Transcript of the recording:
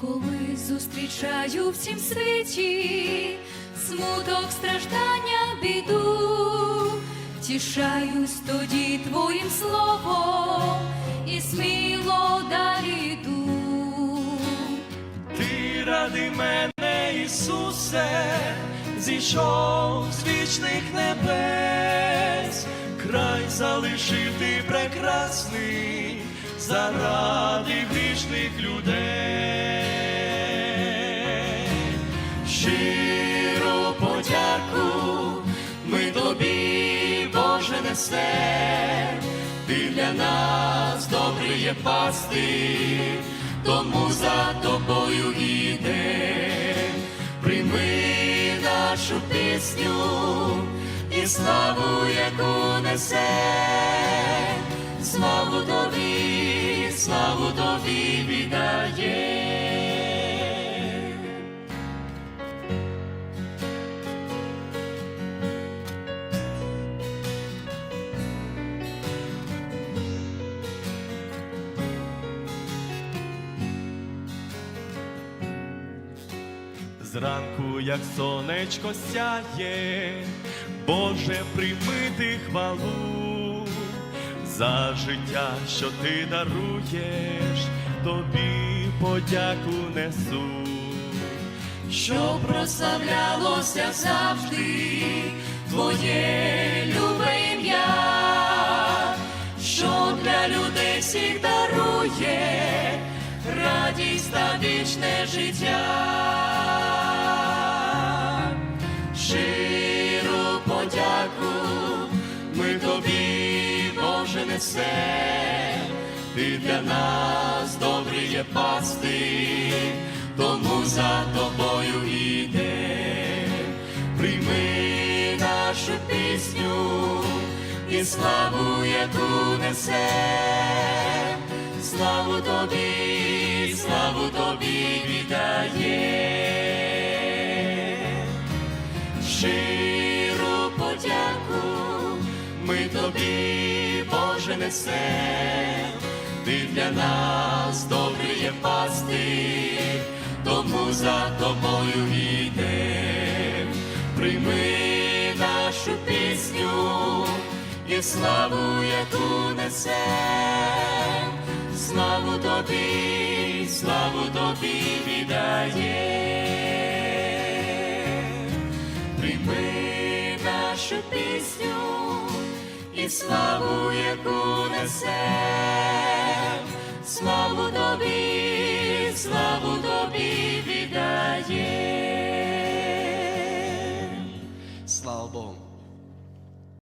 Коли зустрічаю в цім світі смуток, страждання, біду, тішаюсь тоді твоїм словом і сміло далі йду. Ти ради мене, Ісусе, зійшов з вічних небес, край залишив ти прекрасний заради грішних людей. Несем, ти для нас добрий є пастир, тому за тобою іде, прийми нашу пісню і славу, яку несе, славу тобі, славу тобі Зранку, як сонечко сяє, Боже, прийми ти хвалу за життя, що ти даруєш, тобі подяку несу, Щоб прославлялося завжди твоє любе ім'я, що для людей всіх дарує радість та вічне Несем, ти для нас добрий є пастир, тому за тобою іде, прийми нашу пісню і славу, яку несем, славу тобі, славу тобі віддає. Щиру подяку ми тобі, Боже, несем, ти для нас добрий є пастир, тому за тобою йдем, прийми нашу пісню і славу, яку несем, славу тобі, славу тобі віддає прийми нашу пісню і славу, яку